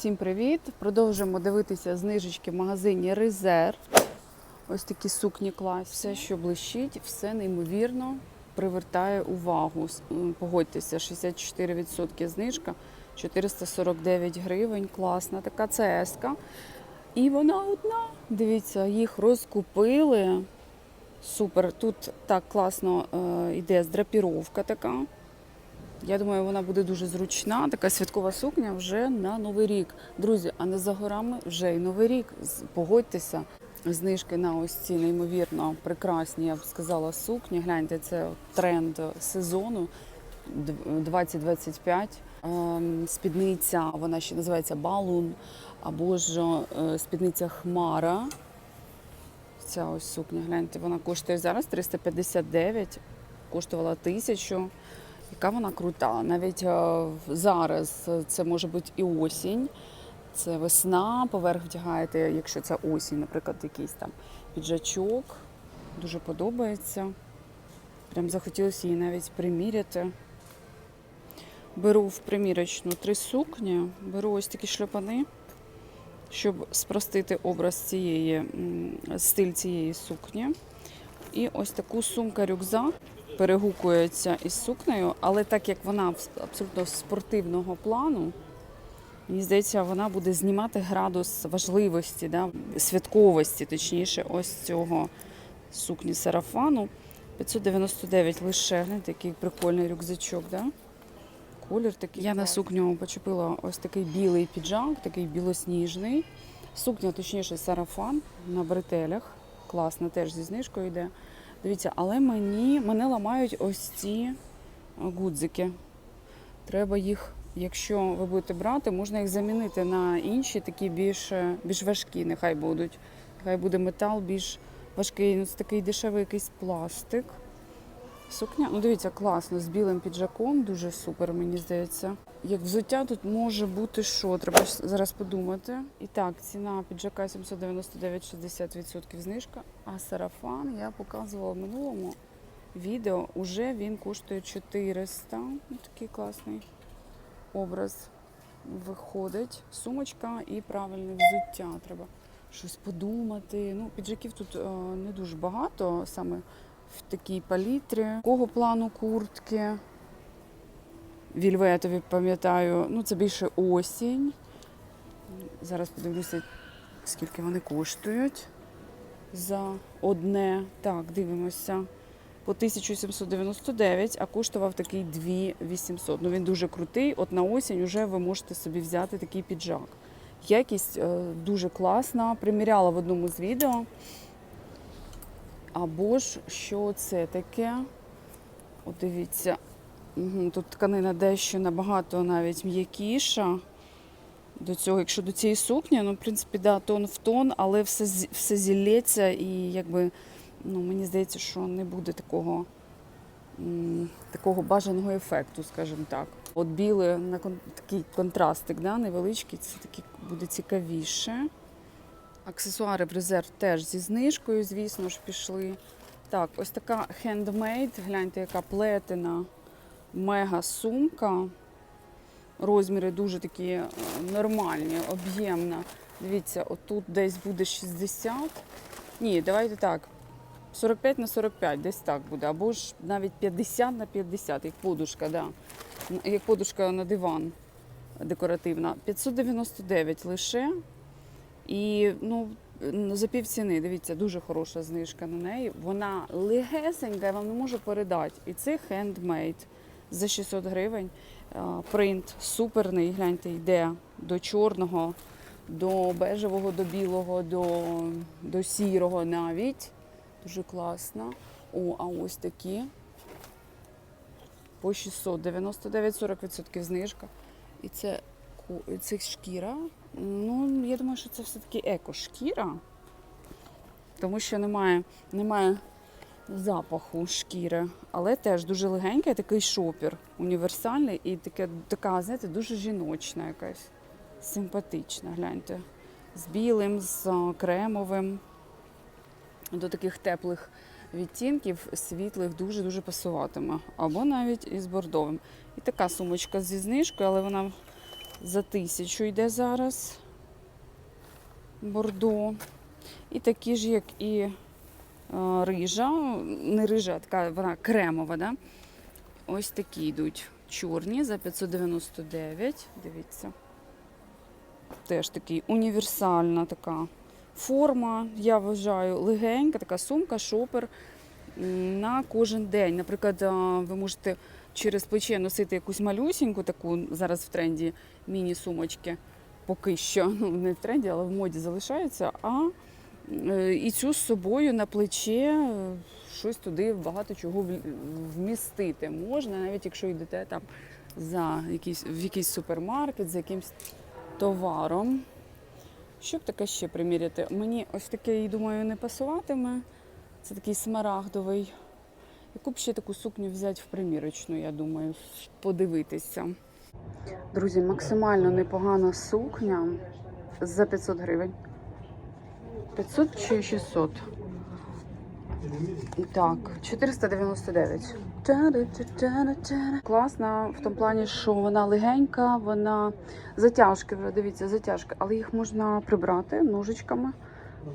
Всім привіт! Продовжуємо дивитися знижечки в магазині Резерв. Ось такі сукні клас. Все, що блищить, все неймовірно привертає увагу. Погодьтеся, 64% знижка, 449 гривень. Класна така ЦСК. І вона одна. Дивіться, їх розкупили. Супер. Тут так класно е, йде здрапіровка така. Я думаю, вона буде дуже зручна. Така святкова сукня вже на новий рік. Друзі, а не за горами вже і новий рік. Погодьтеся. Знижки на ось ці неймовірно прекрасні, я б сказала, сукні. Гляньте, це тренд сезону 2025. Ем, Спідниця, вона ще називається балун, або ж е, спідниця Хмара. Ця ось сукня, гляньте, вона коштує зараз 359, коштувала тисячу. Яка вона крута. Навіть е, зараз е, це може бути і осінь, це весна, поверх вдягаєте, якщо це осінь, наприклад, якийсь там піджачок. Дуже подобається. Прям захотілося її навіть приміряти. Беру в примірочну три сукні, беру ось такі шльопани, щоб спростити образ цієї, стиль цієї сукні. І ось таку сумка-рюкзак перегукується із сукнею, але так як вона абсолютно спортивного плану, мені здається, вона буде знімати градус важливості, да, святковості, точніше, ось цього сукні сарафану. 599 лише, гляньте, який прикольний рюкзачок, да? Колір такий. Я на сукню почепила ось такий білий піджак, такий білосніжний. Сукня, точніше, сарафан на бретелях. Класно, теж зі знижкою йде. Дивіться, але мені мене ламають ось ці гудзики. Треба їх, якщо ви будете брати, можна їх замінити на інші, такі більш, е, більш важкі, нехай будуть. Нехай буде метал більш важкий. Ну, це такий дешевий якийсь пластик. Сукня, ну дивіться, класно, з білим піджаком, дуже супер, мені здається. Як взуття тут може бути що? Треба зараз подумати. І так, ціна піджака 799, 60% знижка. А сарафан я показувала в минулому відео. Уже він коштує 400. Ну, такий класний образ виходить. Сумочка і правильне взуття. Треба щось подумати. Ну, піджаків тут е, не дуже багато, саме в такій палітрі. Кого плану куртки? Вільветові пам'ятаю, ну це більше осінь. Зараз подивлюся, скільки вони коштують за одне. Так, дивимося. По 1799, а коштував такий 2800. Ну він дуже крутий. От на осінь вже ви можете собі взяти такий піджак. Якість е, дуже класна. Приміряла в одному з відео. Або ж що це таке? От дивіться, тут тканина дещо набагато навіть м'якіша. До цього, якщо до цієї сукні, ну, в принципі, да, тон в тон, але все, все зілється і якби, ну, мені здається, що не буде такого, такого бажаного ефекту, скажімо так. От біле на кон- такий контрастик, да, невеличкий, це таки буде цікавіше. Аксесуари в резерв теж зі знижкою, звісно ж, пішли. Так, ось така хендмейд, гляньте, яка плетена мега сумка. Розміри дуже такі е, нормальні, об'ємна. Дивіться, отут десь буде 60. Ні, давайте так. 45 на 45, десь так буде. Або ж навіть 50 на 50, як подушка, да. Як подушка на диван декоративна. 599 лише. І ну, за пів ціни, дивіться, дуже хороша знижка на неї. Вона легесенька, я вам не можу передати. І це хендмейд за 600 гривень. Е, Принт суперний, гляньте, йде до чорного, до бежевого, до білого, до, до сірого навіть. Дуже класно. О, а ось такі. По 699, 40% знижка. І це, це шкіра. Ну, я думаю, що це все-таки еко-шкіра, тому що немає, немає запаху шкіри, але теж дуже легенький, такий шопір, універсальний і таке, така, знаєте, дуже жіночна якась, симпатична, гляньте. З білим, з кремовим, до таких теплих відтінків, світлих, дуже-дуже пасуватиме. Або навіть із бордовим. І така сумочка зі знижкою, але вона за тисячу йде зараз. Бордо. І такі ж, як і рижа, не рижа, а така вона кремова, да? Ось такі йдуть чорні за 599. Дивіться. Теж такий універсальна така форма, я вважаю, легенька, така сумка, шопер на кожен день. Наприклад, ви можете через плече носити якусь малюсіньку, таку зараз в тренді міні-сумочки. Поки що, ну не в тренді, але в моді залишаються. А е, і цю з собою на плече е, щось туди багато чого вмістити можна, навіть якщо йдете там за якийсь, в якийсь супермаркет, за якимсь товаром. Що б таке ще приміряти? Мені ось таке, думаю, не пасуватиме. Це такий смарагдовий. Яку б ще таку сукню взяти в примірочну, я думаю, подивитися. Друзі, максимально непогана сукня за 500 гривень. 500 чи 600? Так, 499. Класна в тому плані, що вона легенька, вона затяжки дивіться, затяжки, але їх можна прибрати ножичками,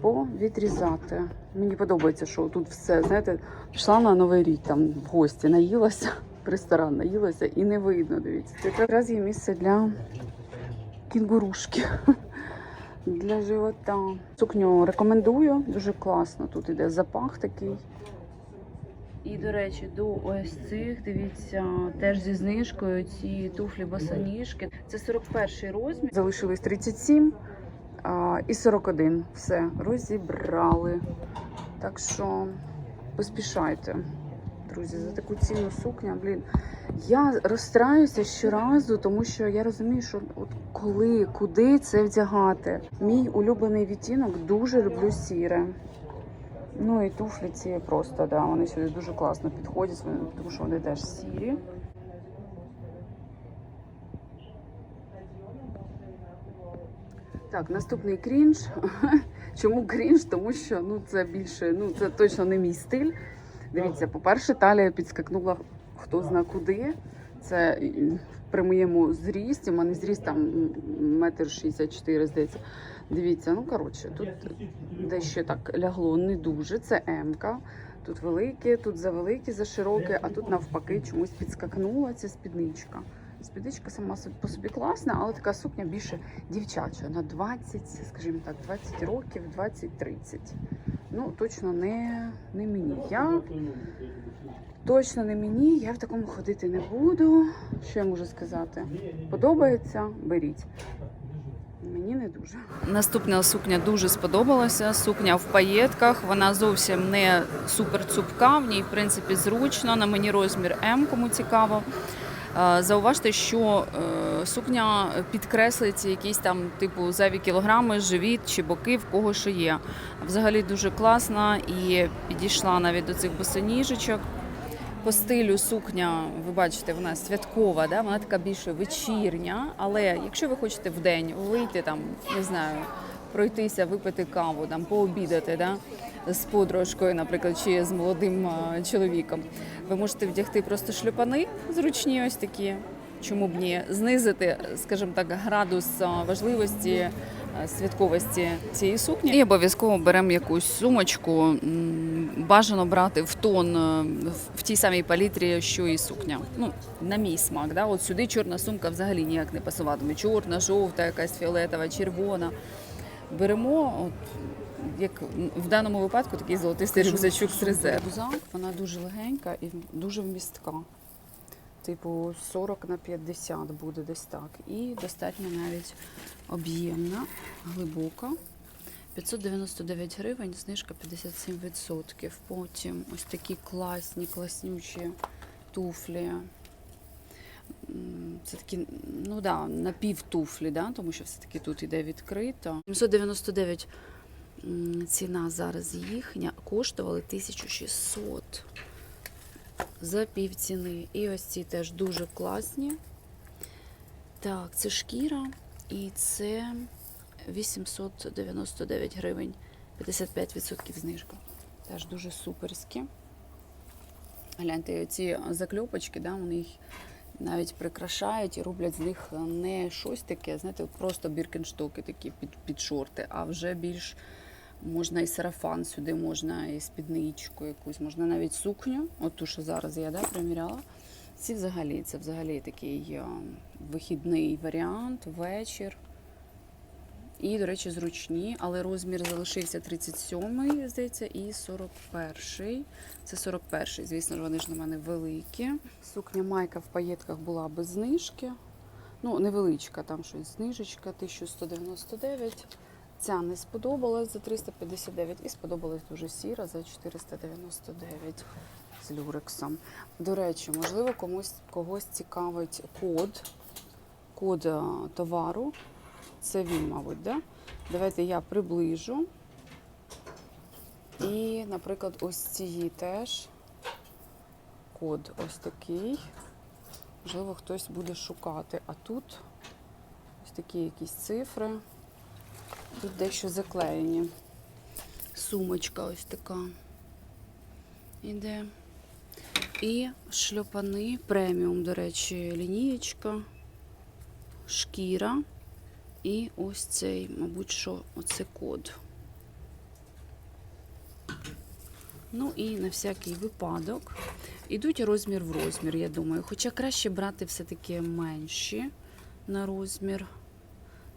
повідрізати. Мені подобається, що тут все, знаєте, пішла на новий рік там в гості, наїлася, в ресторан наїлася і не видно. Дивіться. Це якраз є місце для кінгурушки. Для живота. Сукню рекомендую, дуже класно. Тут іде запах такий. І, до речі, до ось цих, дивіться, теж зі знижкою ці туфлі босоніжки. Це 41 розмір. Залишилось 37 а, і 41. Все, розібрали. Так що поспішайте, друзі, за таку ціну сукня. Блін, я розстраюся щоразу, тому що я розумію, що от коли, куди це вдягати. Мій улюблений відтінок дуже люблю сіре. Ну і туфлі ці просто, да, вони сюди дуже класно підходять, тому що вони теж сірі. Так, наступний крінж. Чому крінж? Тому що ну, це більше, ну це точно не мій стиль. Дивіться, по-перше, талія підскакнула хто зна куди. Це при моєму зрісті, у мене зріст там метр шістдесят чотири, здається. Дивіться, ну коротше, тут дещо так лягло не дуже. Це М-ка. Тут велике, тут завеликі, за широке, а тут навпаки чомусь підскакнула ця спідничка. Спідничка сама по собі класна, але така сукня більше дівчача на 20, скажімо так, 20 років, 20-30. Ну, точно не, не мені. Я точно не мені, я в такому ходити не буду. Що я можу сказати? Подобається, беріть. Мені не дуже. Наступна сукня дуже сподобалася. Сукня в паєтках. Вона зовсім не супер цупка. В ній, в принципі, зручно. На мені розмір М, кому цікаво. Е, Зауважте, що е, сукня підкреслить якісь там типу зайві кілограми, живіт чи боки, в кого що є. Взагалі дуже класна і підійшла навіть до цих босоніжечок. По стилю сукня, ви бачите, вона святкова, да? вона така більше вечірня. Але якщо ви хочете в день вийти там, не знаю, пройтися, випити каву, там пообідати, да? З подружкою, наприклад, чи з молодим чоловіком, ви можете вдягти просто шлюпани зручні, ось такі. Чому б ні знизити, скажімо так, градус важливості е, святковості цієї сукні. І обов'язково беремо якусь сумочку. Бажано брати в тон е, в тій самій палітрі, що і сукня. Ну, на мій смак. Да? От сюди чорна сумка взагалі ніяк не пасуватиме. Чорна, жовта, якась фіолетова, червона. Беремо, от, як в даному випадку, такий золотистий рюкзачок з резерв. Рюкзак, вона дуже легенька і дуже вмістка. Типу 40 на 50 буде десь так. І достатньо навіть об'ємна, глибока. 599 гривень, знижка 57%. Потім ось такі класні, класнючі туфлі. Це такі, ну да, напівтуфлі, да, тому що все-таки тут іде відкрито. 799 м, ціна зараз їхня, коштували 1600 за півціни. І ось ці теж дуже класні. Так, це шкіра і це 899 гривень, 55% знижка. Теж дуже суперські. Гляньте, ці закльопочки, да, вони їх навіть прикрашають і роблять з них не щось таке, знаєте, просто біркенштоки такі під, під шорти, а вже більш можна і сарафан сюди, можна і спідничку якусь, можна навіть сукню, от ту, що зараз я да, приміряла. Ці взагалі, це взагалі такий е, вихідний варіант, вечір. І, до речі, зручні, але розмір залишився 37-й, здається, і 41-й. Це 41-й, звісно вони ж на мене великі. Сукня майка в паєтках була без знижки. Ну, невеличка, там щось знижечка, 1199. Ця не сподобалась за 359 і сподобалась дуже сіра за 499 з люрексом. До речі, можливо, комусь когось цікавить код, код е, товару. Це він, мабуть, да? Давайте я приближу. І, наприклад, ось цієї теж код ось такий. Можливо, хтось буде шукати. А тут ось такі якісь цифри. Тут дещо заклеєні. Сумочка ось така. Іде. І шльопани преміум, до речі, лінієчка, шкіра. І ось цей, мабуть, що оце код. Ну і на всякий випадок. Ідуть розмір в розмір, я думаю. Хоча краще брати все-таки менші на розмір.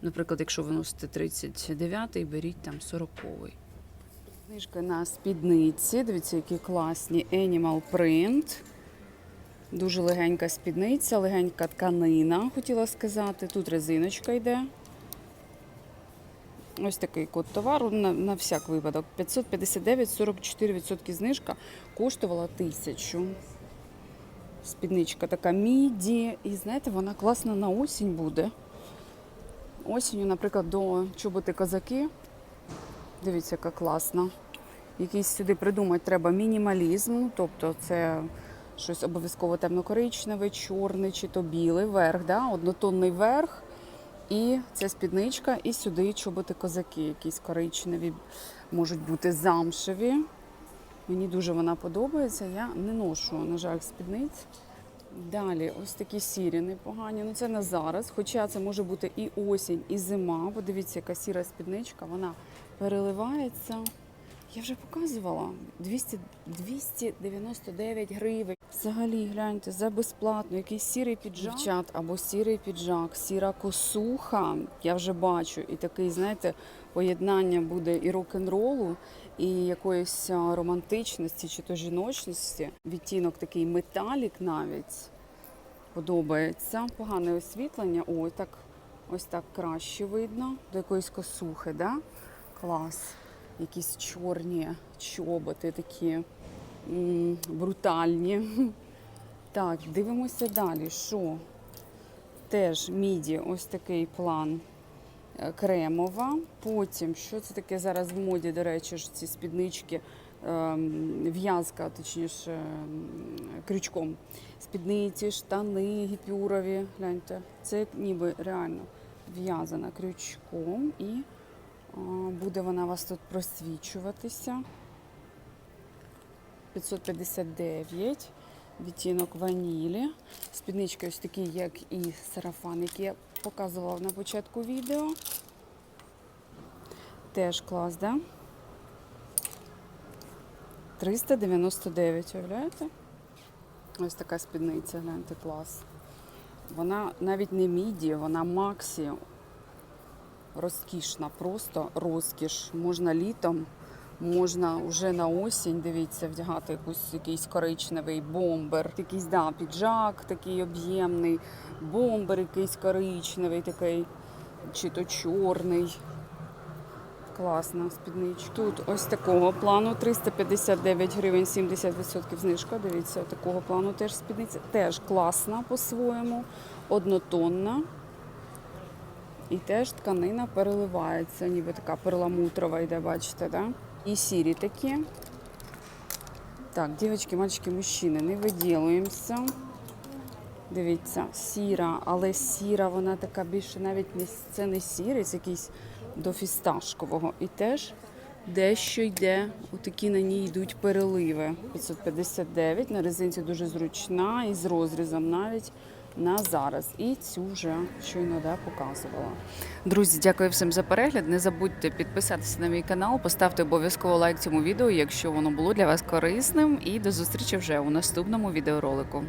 Наприклад, якщо ви носите 39-й, беріть там 40-й. Книжка на спідниці. Дивіться, які класні Animal Print. Дуже легенька спідниця, легенька тканина, хотіла сказати. Тут резиночка йде. Ось такий код товару на, на всяк випадок. 559, 44% знижка коштувала 1000. Спідничка така міді. І знаєте, вона класна на осінь буде. Осінню, наприклад, до чоботи козаки. Дивіться, яка класна. Якийсь сюди придумати треба мінімалізм, тобто це щось обов'язково темно-коричневе, чорний чи то білий верх, да? однотонний верх. І ця спідничка, і сюди чоботи козаки, якісь коричневі, можуть бути замшеві. Мені дуже вона подобається. Я не ношу, на жаль, спідниць. Далі, ось такі сірі непогані. Ну це на зараз. Хоча це може бути і осінь, і зима. Подивіться, яка сіра спідничка, вона переливається. Я вже показувала 200, 299 гривень. Взагалі, гляньте, за безплатно, якийсь сірий піджак. Дівчат, або сірий піджак, сіра косуха. Я вже бачу. І такий, знаєте, поєднання буде і рок-н-ролу, і якоїсь романтичності чи то жіночності. Відтінок такий металік навіть подобається. Погане освітлення. Ой, так ось так краще видно. До якоїсь косухи, да? Клас. Якісь чорні чоботи такі м, брутальні. Так, дивимося далі. Що? Теж міді, ось такий план кремова. Потім, що це таке зараз в моді, до речі, ж ці спіднички, ем, в'язка, точніше, крючком. Спідниці, штани, гіпюрові. Гляньте, це ніби реально в'язана крючком і буде вона у вас тут просвічуватися. 559, відтінок ванілі. Спіднички ось такі, як і сарафан, який я показувала на початку відео. Теж клас, да? 399, уявляєте? Ось така спідниця, гляньте, клас. Вона навіть не міді, вона максі. Розкішна, просто розкіш. Можна літом, можна вже на осінь, дивіться, вдягати якусь якийсь коричневий бомбер, якийсь да, піджак такий об'ємний, бомбер якийсь коричневий, такий, чи то чорний. Класна спідничка. Тут ось такого плану 359 гривень, 70% знижка. Дивіться, такого плану теж спідниця. Теж класна по-своєму, однотонна. І теж тканина переливається, ніби така перламутрова йде, бачите, да? І сірі такі. Так, дівчатки, мальчики, мужчини, не виділуємося. Дивіться, сіра, але сіра, вона така більше навіть не це не сірий, це якийсь до фісташкового. І теж дещо йде, отакі на ній йдуть переливи. 559, на резинці дуже зручна і з розрізом навіть на зараз. І цю вже щойно да, показувала. Друзі, дякую всім за перегляд. Не забудьте підписатися на мій канал, поставте обов'язково лайк цьому відео, якщо воно було для вас корисним. І до зустрічі вже у наступному відеоролику.